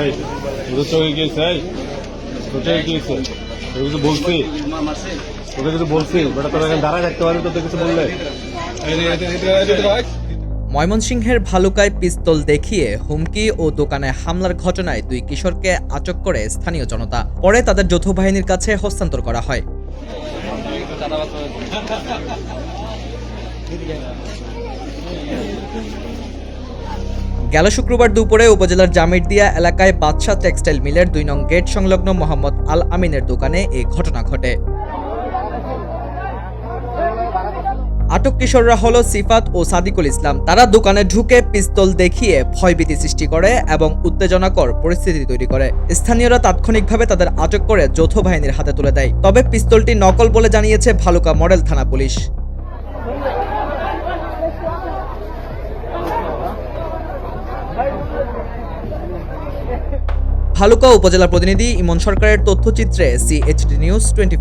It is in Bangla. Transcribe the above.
এই চোখে গিয়েছে, এই গিয়েছে। তোর কিছু বলছি? তোকে কিছু বলছি? বেটা, তোরা এখানে দাঁড়ায় পারবি তোদের কিছু বললে। ময়মনসিংহের ভালুকায় পিস্তল দেখিয়ে হুমকি ও দোকানে হামলার ঘটনায় দুই কিশোরকে আটক করে স্থানীয় জনতা। পরে তাদের যৌথ বাহিনীর কাছে হস্তান্তর করা হয়। গেল শুক্রবার দুপুরে উপজেলার জামিরদিয়া এলাকায় বাদশাহ টেক্সটাইল মিলের দুই নং গেট সংলগ্ন মোহাম্মদ আল আমিনের দোকানে এই ঘটনা ঘটে। আটক কিশোররা হলো সিফাত ও সাদিকুল ইসলাম। তারা দোকানে ঢুকে পিস্তল দেখিয়ে ভয়ভীতি সৃষ্টি করে এবং উত্তেজনাকর পরিস্থিতি তৈরি করে। স্থানীয়রা তাৎক্ষণিকভাবে তাদের আটক করে যৌথ বাহিনীর হাতে তুলে দেয়। তবে পিস্তলটি নকল বলে জানিয়েছে ভালুকা মডেল থানা পুলিশ। ভালুকা উপজেলা প্রতিনিধি ইমন সরকারের তথ্যচিত্রে সিএইচডি নিউজ টোয়েন্টি